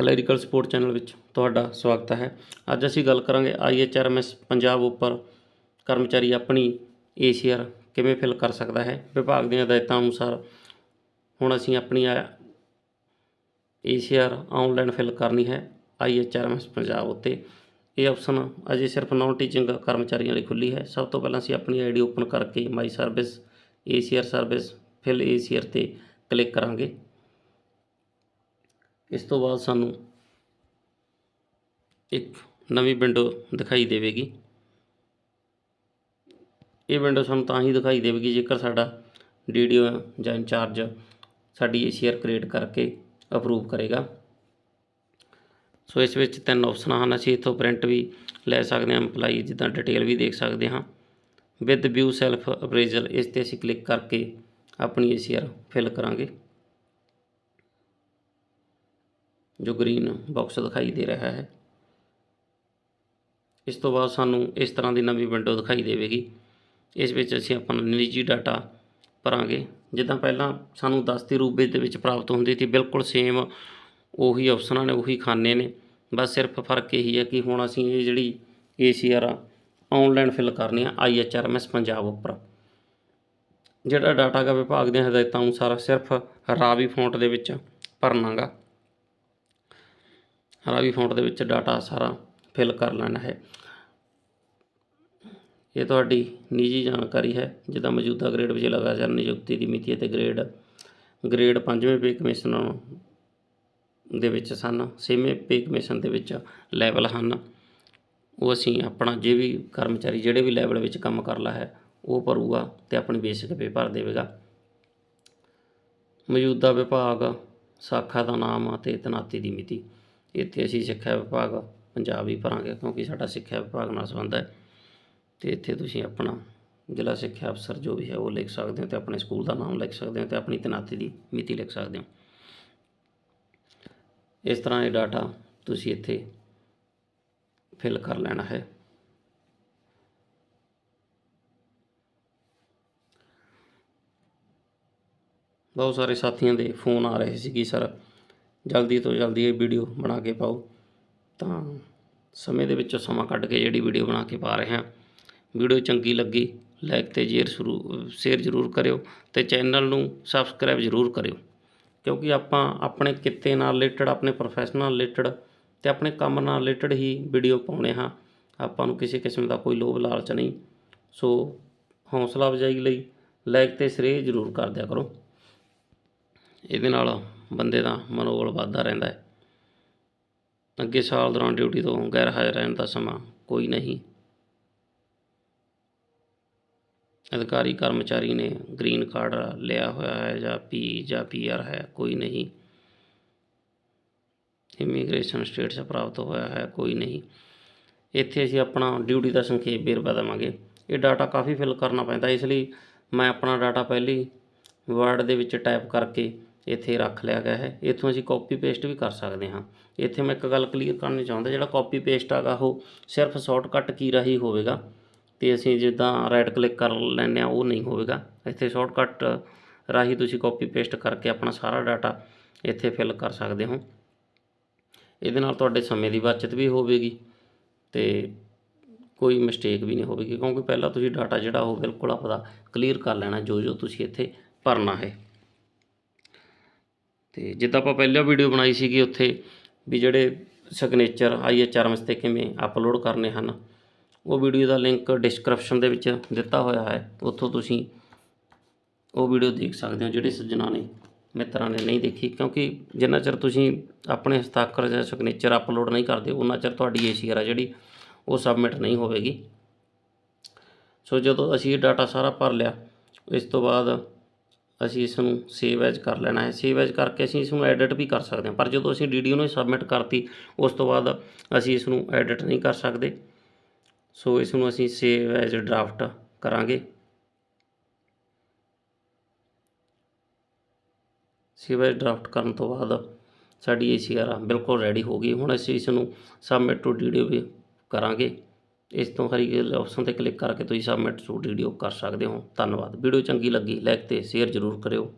Clerical support channel ਵਿੱਚ ਤੁਹਾਡਾ ਸਵਾਗਤ ਹੈ। ਅੱਜ ਅਸੀਂ ਗੱਲ ਕਰਾਂਗੇ ਆਈਐਚਆਰਐਮਐਸ ਪੰਜਾਬ ਉੱਪਰ ਕਰਮਚਾਰੀ ਆਪਣੀ ਏਸੀਆਰ ਕਿਵੇਂ ਫਿਲ ਕਰ ਸਕਦਾ ਹੈ। ਵਿਭਾਗ ਦੀਆਂ ਹਦਾਇਤਾਂ ਅਨੁਸਾਰ ਹੁਣ ਅਸੀਂ ਆਪਣੀ ਏਸੀਆਰ ਆਨਲਾਈਨ ਫਿਲ ਕਰਨੀ ਹੈ ਆਈਐਚਆਰਐਮਐਸ ਪੰਜਾਬ ਉੱਤੇ। ਇਹ ਆਪਸ਼ਨ ਅਜੇ ਸਿਰਫ ਨਾਨ ਟੀਚਿੰਗ ਕਰਮਚਾਰੀਆਂ ਲਈ ਖੁੱਲੀ ਹੈ। ਸਭ ਤੋਂ ਪਹਿਲਾਂ ਅਸੀਂ ਆਪਣੀ ਆਈਡੀ ਓਪਨ ਕਰਕੇ my service ACR service, fill ACR ਤੇ ਕਲਿੱਕ ਕਰਾਂਗੇ। ਇਸ ਤੋਂ ਬਾਅਦ ਸਾਨੂੰ ਇੱਕ ਨਵੀਂ ਵਿੰਡੋ ਦਿਖਾਈ ਦੇਵੇਗੀ। ਇਹ ਵਿੰਡੋ ਸਾਨੂੰ ਤਾਂ ਹੀ ਦਿਖਾਈ ਦੇਵੇਗੀ ਜੇਕਰ ਸਾਡਾ ਡੀਡੀਓ ਜਾਂ ਇੰਚਾਰਜ ਸਾਡੀ ਏਸੀਆਰ ਕ੍ਰੀਏਟ ਕਰਕੇ ਅਪਰੂਵ ਕਰੇਗਾ। ਸੋ ਇਸ ਵਿੱਚ ਤਿੰਨ ਆਪਸ਼ਨਾਂ ਹਨ। ਅਸੀਂ ਇੱਥੋਂ ਪ੍ਰਿੰਟ ਵੀ ਲੈ ਸਕਦੇ ਹਾਂ EMPLOYEE ਜਿੱਦਾਂ ਡਿਟੇਲ ਵੀ ਦੇਖ ਸਕਦੇ ਹਾਂ। ਵਿਦ ਵਿਊ ਸੈਲਫ ਅਪਰੇਜ਼ਲ ਇਸ ਤੇ ਅਸੀਂ ਕਲਿੱਕ ਕਰਕੇ ਆਪਣੀ ਏਸੀਆਰ ਫਿਲ ਕਰਾਂਗੇ। ਜੋ ਗ੍ਰੀਨ ਬਾਕਸ ਦਿਖਾਈ ਦੇ ਰਿਹਾ ਹੈ। ਇਸ ਤੋਂ ਬਾਅਦ ਸਾਨੂੰ ਇਸ ਤਰ੍ਹਾਂ ਦੀ ਨਵੀਂ ਵਿੰਡੋ ਦਿਖਾਈ ਦੇਵੇਗੀ। ਇਸ ਵਿੱਚ ਅਸੀਂ ਆਪਣਾ ਨਿੱਜੀ ਡਾਟਾ ਭਰਾਂਗੇ। ਜਿੱਦਾਂ ਪਹਿਲਾਂ ਸਾਨੂੰ ਦਸਤੀ ਰੂਪ ਵਿੱਚ ਦੇ ਵਿੱਚ ਪ੍ਰਾਪਤ ਹੁੰਦੀ ਸੀ, ਬਿਲਕੁਲ ਸੇਮ ਉਹੀ ਆਪਸ਼ਨਾਂ ਨੇ, ਉਹੀ ਖਾਨੇ ਨੇ। ਬਸ ਸਿਰਫ ਫ਼ਰਕ ਇਹੀ ਹੈ ਕਿ ਹੁਣ ਅਸੀਂ ਇਹ ਜਿਹੜੀ ਏਸੀਆਰ ਆ ਆਨਲਾਈਨ ਫਿਲ ਕਰਨੀ ਆ ਆਈਐਚਆਰਐਮਐਸ ਪੰਜਾਬ ਉੱਪਰ। ਜਿਹੜਾ ਡਾਟਾ ਗਾ ਵਿਭਾਗ ਦੀਆਂ ਹਦਾਇਤਾਂ ਅਨੁਸਾਰ ਸਿਰਫ ਰਾਵੀ ਫੌਂਟ ਦੇ ਵਿੱਚ ਭਰਨਾਗਾ। ਰਾਵੀ ਫੌਂਟ ਦੇ ਵਿੱਚ ਡਾਟਾ ਸਾਰਾ ਫਿਲ ਕਰ ਲੈਣਾ ਹੈ। ਇਹ ਤੁਹਾਡੀ ਨਿੱਜੀ ਜਾਣਕਾਰੀ ਹੈ। ਜਿੱਦਾਂ ਮੌਜੂਦਾ ਗ੍ਰੇਡ ਵਿੱਚ ਲਗਾਤਾਰ ਨਿਯੁਕਤੀ ਦੀ ਮਿਤੀ ਅਤੇ ਗ੍ਰੇਡ ਗ੍ਰੇਡ ਪੰਜਵੇਂ ਪੇ ਕਮਿਸ਼ਨ ਦੇ ਵਿੱਚ ਸਨ, ਛੇਵੇਂ ਪੇ ਕਮਿਸ਼ਨ ਦੇ ਵਿੱਚ ਲੈਵਲ ਹਨ। ਉਹ ਅਸੀਂ ਆਪਣਾ ਜੇ ਵੀ ਕਰਮਚਾਰੀ, ਜਿਹੜੇ ਵੀ ਲੈਵਲ ਵਿੱਚ ਕੰਮ ਕਰਲਾ ਹੈ, ਉਹ ਭਰੂਗਾ ਤੇ ਆਪਣੀ ਬੇਸਿਕ ਪੇ ਭਰ ਦੇਵੇਗਾ। ਮੌਜੂਦਾ ਵਿਭਾਗ, ਸਾਖਾ ਦਾ ਨਾਮ ਅਤੇ ਤਨਾਤੀ ਦੀ ਮਿਤੀ। ਇੱਥੇ ਅਸੀਂ ਸਿੱਖਿਆ ਵਿਭਾਗ ਪੰਜਾਬ ਹੀ ਭਰਾਂਗੇ ਕਿਉਂਕਿ ਸਾਡਾ ਸਿੱਖਿਆ ਵਿਭਾਗ ਨਾਲ ਸੰਬੰਧ ਹੈ ਤੇ ਇੱਥੇ ਤੁਸੀਂ ਆਪਣਾ ਜ਼ਿਲ੍ਹਾ ਸਿੱਖਿਆ ਅਫਸਰ ਜੋ ਵੀ ਹੈ ਉਹ ਲਿਖ ਸਕਦੇ ਹੋ ਤੇ ਆਪਣੇ ਸਕੂਲ ਦਾ ਨਾਮ ਲਿਖ ਸਕਦੇ ਹੋ ਤੇ ਆਪਣੀ ਤੈਨਾਤੀ ਦੀ ਮਿਤੀ ਲਿਖ ਸਕਦੇ ਹੋ। ਇਸ ਤਰ੍ਹਾਂ ਇਹ ਡਾਟਾ ਤੁਸੀਂ ਇੱਥੇ ਫਿਲ ਕਰ ਲੈਣਾ ਹੈ। ਬਹੁਤ ਸਾਰੇ ਸਾਥੀਆਂ ਦੇ ਫੋਨ ਆ ਰਹੇ ਸੀ ਕਿ ਸਰ। ਜਲਦੀ ਤੋਂ ਜਲਦੀ ਇਹ ਵੀਡੀਓ ਬਣਾ ਕੇ ਪਾਓ। ਤਾਂ ਸਮੇਂ ਦੇ ਵਿੱਚੋਂ ਸਮਾਂ ਕੱਢ ਕੇ ਜਿਹੜੀ ਵੀਡੀਓ ਬਣਾ ਕੇ ਪਾ ਰਹੇ ਹਾਂ। ਵੀਡੀਓ ਚੰਗੀ ਲੱਗੀ ਲਾਈਕ ਤੇ ਸ਼ੇਅਰ ਸ਼ੁਰੂ ਸ਼ੇਅਰ ਜ਼ਰੂਰ ਕਰਿਓ ਤੇ ਚੈਨਲ ਨੂੰ ਸਬਸਕ੍ਰਾਈਬ ਜ਼ਰੂਰ ਕਰਿਓ। ਕਿਉਂਕਿ ਆਪਾਂ ਆਪਣੇ ਕਿੱਤੇ ਨਾਲ ਰਿਲੇਟਡ ਆਪਣੇ ਪ੍ਰੋਫੈਸ਼ਨ ਨਾਲ ਰਿਲੇਟਡ ਤੇ ਆਪਣੇ ਕੰਮ ਨਾਲ ਰਿਲੇਟਡ ਹੀ ਵੀਡੀਓ ਪਾਉਣੇ ਹਾਂ। ਆਪਾਂ ਨੂੰ ਕਿਸੇ ਕਿਸਮ ਦਾ ਕੋਈ ਲੋਭ ਲਾਲਚ ਨਹੀਂ। ਸੋ ਹੌਸਲਾ ਅਫਜ਼ਾਈ ਲਈ ਲਾਈਕ ਤੇ ਸ਼ੇਅਰ ਜ਼ਰੂਰ ਕਰ ਦਿਆ ਕਰੋ। ਇਹਦੇ ਨਾਲ ਬੰਦੇ ਦਾ ਮਨੋਬਲ ਵੱਧਦਾ ਰਹਿੰਦਾ ਹੈ। ਅੱਗੇ ਸਾਲ ਦੌਰਾਨ ਡਿਊਟੀ ਤੋਂ ਗੈਰ ਹਾਜ਼ਰ ਰਹਿਣ ਦਾ ਸਮਾਂ ਕੋਈ ਨਹੀਂ। ਅਧਿਕਾਰੀ ਕਰਮਚਾਰੀ ਨੇ ਗ੍ਰੀਨ ਕਾਰਡ ਲਿਆ ਹੋਇਆ ਹੈ ਜਾਂ ਪੀ ਜਾਂ ਪੀਆਰ ਹੈ, ਕੋਈ ਨਹੀਂ। ਇਮੀਗ੍ਰੇਸ਼ਨ ਸਟੇਟਸ ਪ੍ਰਾਪਤ ਹੋਇਆ ਹੈ, ਕੋਈ ਨਹੀਂ। ਇੱਥੇ ਅਸੀਂ ਆਪਣਾ ਡਿਊਟੀ ਦਾ ਸੰਖੇਪ ਵੇਰਵਾ ਦੇਵਾਂਗੇ। ਇਹ ਡਾਟਾ ਕਾਫੀ ਫਿਲ ਕਰਨਾ ਪੈਂਦਾ ਇਸ ਲਈ ਮੈਂ ਆਪਣਾ ਡਾਟਾ ਪਹਿਲੀ ਵਰਡ ਦੇ ਵਿੱਚ ਟਾਈਪ ਕਰਕੇ ਇੱਥੇ ਰੱਖ ਲਿਆ ਗਿਆ ਹੈ। ਇੱਥੋਂ ਅਸੀਂ ਕਾਪੀ ਪੇਸਟ ਵੀ ਕਰ ਸਕਦੇ ਹਾਂ। ਇੱਥੇ ਮੈਂ ਇੱਕ ਗੱਲ ਕਲੀਅਰ ਕਰਨੀ ਚਾਹੁੰਦਾ, ਜਿਹੜਾ ਕਾਪੀ ਪੇਸਟ ਹੈਗਾ, ਉਹ ਸਿਰਫ ਸ਼ਾਰਟਕਟ ਕੀ ਰਾਹੀਂ ਹੋਵੇਗਾ ਤੇ ਅਸੀਂ ਜਿੱਦਾਂ ਰਾਈਟ ਕਲਿੱਕ ਕਰ ਲੈਂਦੇ ਆ ਉਹ ਨਹੀਂ ਹੋਵੇਗਾ। ਇੱਥੇ ਸ਼ਾਰਟਕਟ ਰਾਹੀਂ ਤੁਸੀਂ ਕਾਪੀ ਪੇਸਟ ਕਰਕੇ ਆਪਣਾ ਸਾਰਾ ਡਾਟਾ ਇੱਥੇ ਫਿਲ ਕਰ ਸਕਦੇ ਹੋ। ਇਹਦੇ ਨਾਲ ਤੁਹਾਡੇ ਸਮੇਂ ਦੀ ਬਚਤ ਵੀ ਹੋਵੇਗੀ ਤੇ ਕੋਈ ਮਿਸਟੇਕ ਵੀ ਨਹੀਂ ਹੋਵੇਗੀ, ਕਿਉਂਕਿ ਪਹਿਲਾਂ ਤੁਸੀਂ ਡਾਟਾ ਜਿਹੜਾ ਉਹ ਬਿਲਕੁਲ ਆਪਦਾ ਕਲੀਅਰ ਕਰ ਲੈਣਾ ਜੋ ਜੋ ਤੁਸੀਂ ਇੱਥੇ ਭਰਨਾ ਹੈ। ਤੇ ਜਿੱਦਾਂ ਆਪਾਂ ਪਹਿਲਾਂ ਵੀਡੀਓ ਬਣਾਈ ਸੀਗੀ ਉੱਥੇ ਵੀ ਜਿਹੜੇ ਸਿਗਨੇਚਰ ਆਈਐਚਆਰਐਮਐਸ ਤੇ ਕਿਵੇਂ ਅਪਲੋਡ ਕਰਨੇ ਹਨ, ਉਹ ਵੀਡੀਓ ਦਾ ਲਿੰਕ ਡਿਸਕ੍ਰਿਪਸ਼ਨ ਦੇ ਵਿੱਚ ਦਿੱਤਾ ਹੋਇਆ ਹੈ। ਉੱਥੋਂ ਤੁਸੀਂ ਉਹ ਵੀਡੀਓ ਦੇਖ ਸਕਦੇ ਹੋ ਜਿਹੜੇ ਸੱਜਣਾ ਨੇ, ਮਿੱਤਰਾਂ ਨੇ ਨਹੀਂ ਦੇਖੀ, ਕਿਉਂਕਿ ਜਿੰਨਾ ਚਿਰ ਤੁਸੀਂ ਆਪਣੇ ਹਸਤਾਖਰ ਜਾਂ ਸਿਗਨੇਚਰ ਅਪਲੋਡ ਨਹੀਂ ਕਰਦੇ ਉਹਨਾਂ ਚਿਰ ਤੁਹਾਡੀ ਏਸੀਆਰ ਆ ਜਿਹੜੀ, ਉਹ ਸਬਮਿਟ ਨਹੀਂ ਹੋਵੇਗੀ। ਸੋ ਜਦੋਂ ਅਸੀਂ ਇਹ ਡਾਟਾ ਸਾਰਾ ਭਰ ਲਿਆ, ਇਸ ਤੋਂ ਬਾਅਦ ਅਸੀਂ ਇਸ ਨੂੰ ਸੇਵ ਐਜ ਕਰ ਲੈਣਾ ਹੈ। ਸੇਵ ਐਜ ਕਰਕੇ ਅਸੀਂ ਇਸ ਨੂੰ ਐਡਿਟ ਵੀ ਕਰ ਸਕਦੇ ਹਾਂ। ਪਰ ਜਦੋਂ ਅਸੀਂ ਡੀਡੀਓ ਨੂੰ ਸਬਮਿਟ ਕਰਤੀ, ਉਸ ਤੋਂ ਬਾਅਦ ਅਸੀਂ ਇਸ ਨੂੰ ਐਡਿਟ ਨਹੀਂ ਕਰ ਸਕਦੇ। ਸੋ ਇਸ ਨੂੰ ਅਸੀਂ ਸੇਵ ਐਜ ਡਰਾਫਟ ਕਰਾਂਗੇ। ਸੇਵ ਐਜ ਡਰਾਫਟ ਕਰਨ ਤੋਂ ਬਾਅਦ ਸਾਡੀ ਏਸੀਆਰ ਬਿਲਕੁਲ ਰੈਡੀ ਹੋ ਗਈ। ਹੁਣ ਅਸੀਂ ਇਸ ਨੂੰ ਸਬਮਿਟ ਟੂ ਡੀਡੀਓ ਵੀ ਕਰਾਂਗੇ। ਇਸ ਤੋਂ ਹਰੀ ਆਪਸ਼ਨ ਤੇ ਕਲਿੱਕ ਕਰਕੇ ਤੁਸੀਂ ਸਬਮਿਟ ਸੂਟ ਵੀਡੀਓ ਕਰ ਸਕਦੇ ਹੋ। ਧੰਨਵਾਦ। ਵੀਡੀਓ ਚੰਗੀ ਲੱਗੀ ਲਾਈਕ ਤੇ ਸ਼ੇਅਰ ਜ਼ਰੂਰ ਕਰਿਓ।